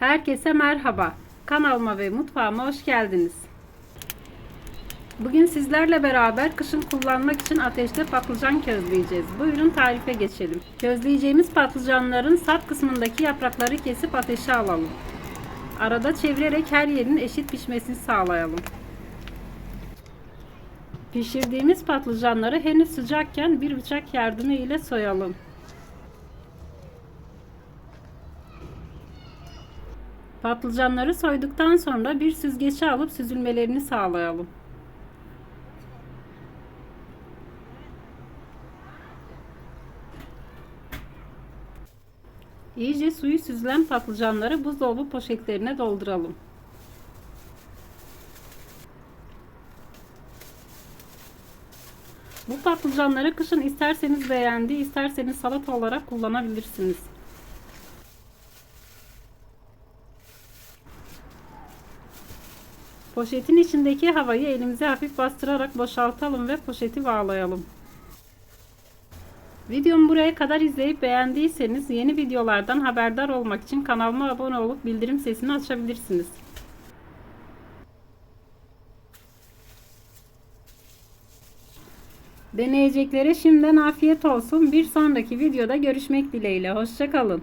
Herkese merhaba. Kanalıma ve mutfağıma hoş geldiniz. Bugün sizlerle beraber kışın kullanmak için ateşte patlıcan közleyeceğiz. Buyurun tarife geçelim. Közleyeceğimiz patlıcanların sap kısmındaki yaprakları kesip ateşe alalım. Arada çevirerek her yerin eşit pişmesini sağlayalım. Pişirdiğimiz patlıcanları henüz sıcakken bir bıçak yardımı ile soyalım. Patlıcanları soyduktan sonra bir süzgeçe alıp süzülmelerini sağlayalım. İyice suyu süzülen patlıcanları buzdolabı poşetlerine dolduralım. Bu patlıcanları kışın isterseniz beğendi, isterseniz salata olarak kullanabilirsiniz. Poşetin içindeki havayı elimize hafif bastırarak boşaltalım ve poşeti bağlayalım. Videomu buraya kadar izleyip beğendiyseniz yeni videolardan haberdar olmak için kanalıma abone olup bildirim sesini açabilirsiniz. Deneyeceklere şimdiden afiyet olsun. Bir sonraki videoda görüşmek dileğiyle. Hoşçakalın.